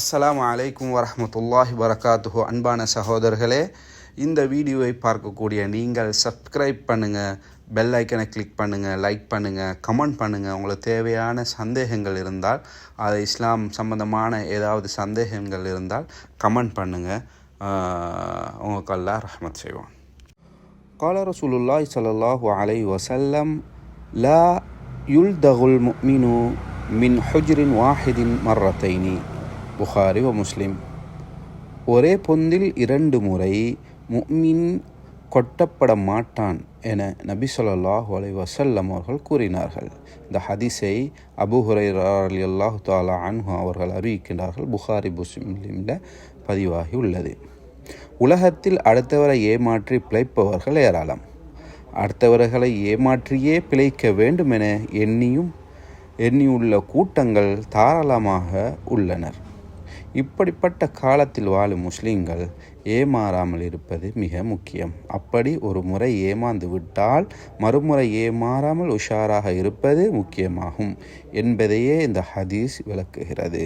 அஸ்லாம் அலைக்கும் வரமத்துல்லாஹி வரகாத்துஹோ அன்பான சகோதரர்களே இந்த வீடியோவை பார்க்கக்கூடிய நீங்கள் சப்ஸ்கிரைப் பண்ணுங்கள் பெல் ஐக்கனை கிளிக் பண்ணுங்கள் லைக் பண்ணுங்கள் கமெண்ட் பண்ணுங்கள் உங்களுக்கு தேவையான சந்தேகங்கள் இருந்தால் அது இஸ்லாம் சம்மந்தமான ஏதாவது சந்தேகங்கள் இருந்தால் கமெண்ட் பண்ணுங்கள் உங்கள் அல்லா ரஹமத் செய்வான். கால ரசூலுல்லாய் சல்லாஹூ அலை வசல்லம் ல யுல் தகுல் மினு மின் ஹுஜ்ரின் வாஹிதின் மர்ரத்தைனி புகாரி வ முஸ்லிம் ஒரே பொந்தில் இரண்டு முறை முஃமின் கொட்டப்பட மாட்டான் என நபி சொல்லாஹு அலைஹி வசல்லம் அவர்கள் கூறினார்கள். இந்த ஹதிஸை அபு ஹுரைரா ரலியல்லாஹு தாலா அன்ஹு அவர்கள் அறிவிக்கின்றார்கள். புகாரி முஸ்லிமில் பதிவாகி உள்ளது. உலகத்தில் அடுத்தவரை ஏமாற்றி பிழைப்பவர்கள் ஏராளம். அடுத்தவர்களை ஏமாற்றியே பிழைக்க வேண்டும் என எண்ணியும் எண்ணியுள்ள கூட்டங்கள் தாராளமாக உள்ளனர். இப்படிப்பட்ட காலத்தில் வாழும் முஸ்லிம்கள் ஏமாறாமல் இருப்பது மிக முக்கியம். அப்படி ஒரு முறை ஏமாந்து விட்டால் மறுமுறை ஏமாறாமல் உஷாராக இருப்பது முக்கியமாகும் என்பதையே இந்த ஹதீஸ் விளக்குகிறது.